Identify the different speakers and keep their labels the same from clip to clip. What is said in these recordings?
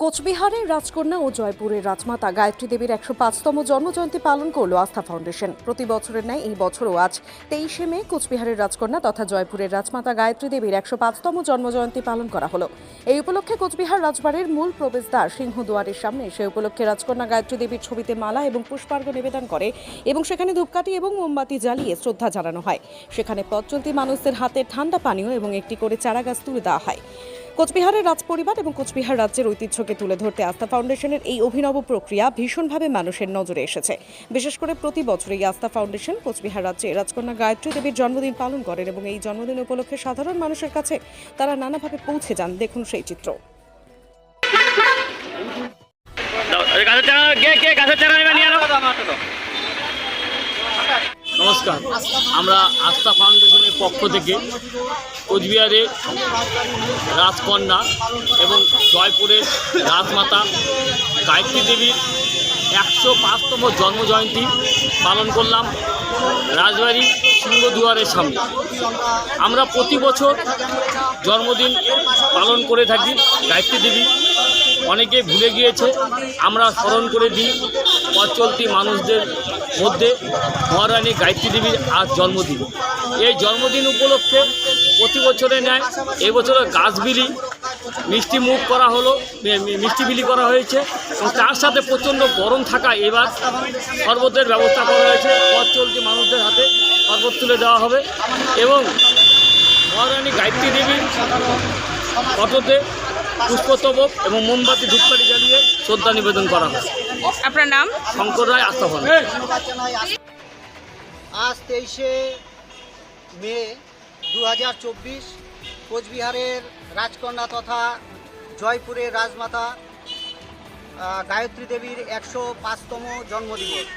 Speaker 1: কোচবিহারের রাজকন্যা ও জয়পুরের রাজমাতা গায়ত্রী দেবীর একশো পাঁচতম জন্মজয়ন্তী পালন করল আস্থা ফাউন্ডেশন। প্রতি বছরের ন্যায় এই বছরও আজ তেইশে মে কোচবিহারের রাজকন্যা তথা জয়পুরের রাজমাতা গায়ত্রী দেবীর একশো পাঁচতম জন্মজয়ন্তী পালন করা হলো। এই উপলক্ষে কোচবিহার রাজবাড়ির মূল প্রবেশদ্বার সিংহদুয়ারের সামনে সে উপলক্ষে রাজকন্যা গায়ত্রী দেবীর ছবিতে মালা এবং পুষ্পার্ঘ নিবেদন করে এবং সেখানে ধূপকাঠি এবং মোমবাতি জ্বালিয়ে শ্রদ্ধা জানানো হয়। সেখানে পথ চলতি মানুষদের হাতে ঠান্ডা পানীয় এবং একটি করে চারাগাছ তুলে দেওয়া হয়। কোচবিহারের রাজপরিবার এবং কোচবিহার রাজ্যের ঐতিহ্যকে তুলে ধরতে আস্থা ফাউন্ডেশনের এই অভিনব প্রক্রিয়া ভীষণভাবে মানুষের নজরে এসেছে। বিশেষ করে প্রতি বছর এই আস্থা ফাউন্ডেশন কোচবিহার রাজ্যে রাজকন্যা গায়ত্রী দেবীর জন্মদিন পালন করেন এবং এই জন্মদিন উপলক্ষে সাধারণ মানুষের কাছে তারা নানাভাবে পৌঁছে যান। দেখুন সেই চিত্র।
Speaker 2: কে কে নিয়ে নমস্কার। আমরা আস্থা ফাউন্ডেশনের পক্ষ থেকে কোচবিহারের রাজকন্যা এবং জয়পুরের রাজমাতা গায়ত্রী দেবীর একশো পাঁচতম জন্মজয়ন্তী পালন করলাম রাজবাড়ি সিংহদুয়ারের সামনে। আমরা প্রতি বছর জন্মদিন পালন করে থাকি গায়ত্রী দেবী। অনেকে ভুলে গিয়েছে, আমরা স্মরণ করে দিই পথ চলতি মানুষদের মধ্যে মহারানী গায়ত্রী দেবীর আজ জন্মদিন। এই জন্মদিন উপলক্ষে প্রতি বছরে নেয় এবছরে গাছ বিলি মিষ্টি মুখ করা হলো মিষ্টি বিলি করা হয়েছে এবং তার সাথে প্রচণ্ড গরম থাকা এবার শরবতের ব্যবস্থা করা হয়েছে। পথ চলতি মানুষদের হাতে শরবত তুলে দেওয়া হবে এবং মহারানী গায়ত্রী দেবীর ফটোতে পুষ্পস্তবক এবং মোমবাতি ধূপকাঠি জ্বালিয়ে শ্রদ্ধা নিবেদন করা হয়।
Speaker 3: আপনার নাম?
Speaker 2: শঙ্কর রায় আস্থাভান
Speaker 4: আজ তেইশে মে দু হাজার চব্বিশ কোচবিহারের রাজকন্যা তথা জয়পুরের রাজমাতা গায়ত্রী দেবীর একশো পাঁচতম জন্মদিবস।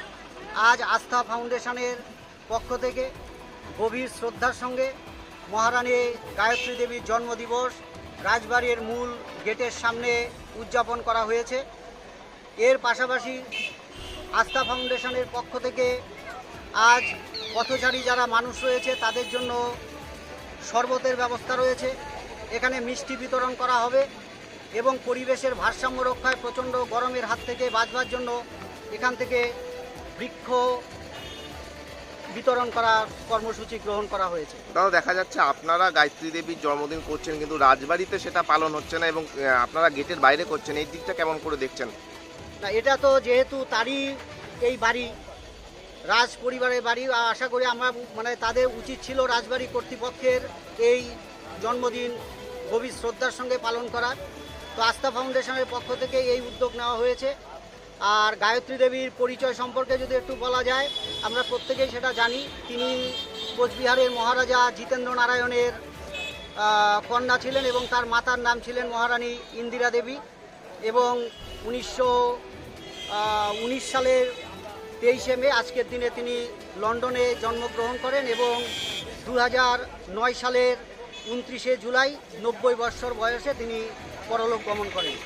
Speaker 4: আজ আস্থা ফাউন্ডেশনের পক্ষ থেকে গভীর শ্রদ্ধার সঙ্গে মহারানী গায়ত্রী দেবীর জন্মদিবস রাজবাড়ির মূল গেটের সামনে উদযাপন করা হয়েছে। এর পাশাপাশি আস্থা ফাউন্ডেশনের পক্ষ থেকে আজ পথচারী যারা মানুষ রয়েছে, তাদের জন্য শরবতের ব্যবস্থা রয়েছে। এখানে মিষ্টি বিতরণ করা হবে এবং পরিবেশের ভারসাম্য রক্ষায় প্রচণ্ড গরমের হাত থেকে বাঁচবার জন্য এখান থেকে বৃক্ষ বিতরণ করার কর্মসূচি গ্রহণ করা হয়েছে।
Speaker 5: দাদা দেখা যাচ্ছে আপনারা গায়ত্রী দেবীর জন্মদিন করছেন কিন্তু রাজবাড়িতে সেটা পালন হচ্ছে না এবং আপনারা গেটের বাইরে করছেন। এই দিকটা কেমন করে দেখছেন?
Speaker 4: না এটা তো যেহেতু তারই এই বাড়ি রাজ পরিবারের বাড়ি আশা করি আমরা মানে তাদের উচিত ছিল রাজবাড়ি কর্তৃপক্ষের এই জন্মদিন গভীর শ্রদ্ধার সঙ্গে পালন করা তো আস্থা ফাউন্ডেশনের পক্ষ থেকে এই উদ্যোগ নেওয়া হয়েছে। আর গায়ত্রী দেবীর পরিচয় সম্পর্কে যদি একটু বলা যায়, আমরা প্রত্যেকেই সেটা জানি। তিনি কোচবিহারের মহারাজা জিতেন্দ্র নারায়ণের কন্যা ছিলেন এবং তার মাতার নাম ছিলেন মহারানী ইন্দিরা দেবী এবং উনিশশো উনিশ সালের তেইশে মে, আজকের দিনে তিনি লন্ডনে জন্মগ্রহণ করেন এবং দু নয় সালের উনত্রিশে জুলাই, নব্বই বৎসর বয়সে তিনি পরলোক গমন করেন।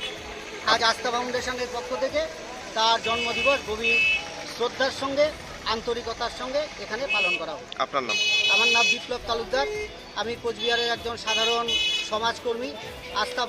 Speaker 4: আজ আস্থা ফাউন্ডেশনের পক্ষ থেকে তার জন্মদিবস গভীর শ্রদ্ধার সঙ্গে আন্তরিকতার সঙ্গে এখানে পালন করা হবে
Speaker 5: আপনার নাম?
Speaker 4: আমার নাম বিপ্লব তালুকদার। আমি কোচবিহারের একজন সাধারণ সমাজকর্মী আস্থা